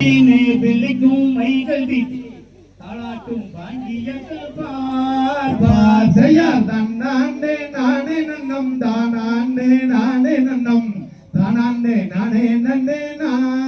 நீனே பிள்ளைக்கும் மைகள் தீட்டி தாளாட்டும் பாண்டியர்கள் பார் பார். செய்யார் தன்னாண்டே நானே நன்னம் தானாண்டே நானே நன்னம் தானாண்டே நானே நன்னே நான்.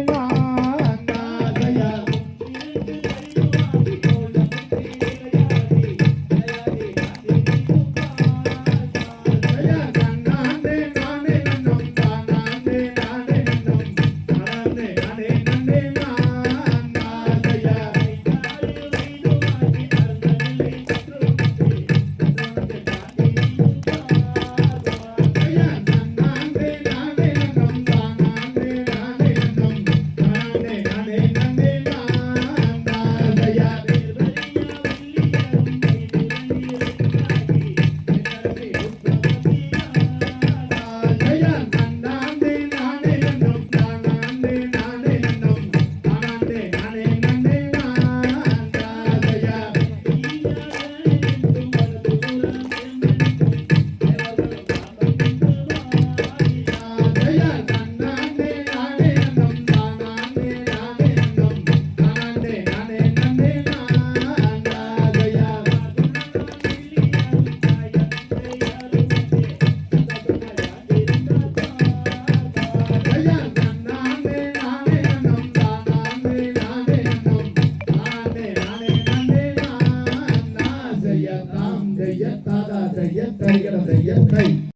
தைய தாதா தைய தைகர தைய தை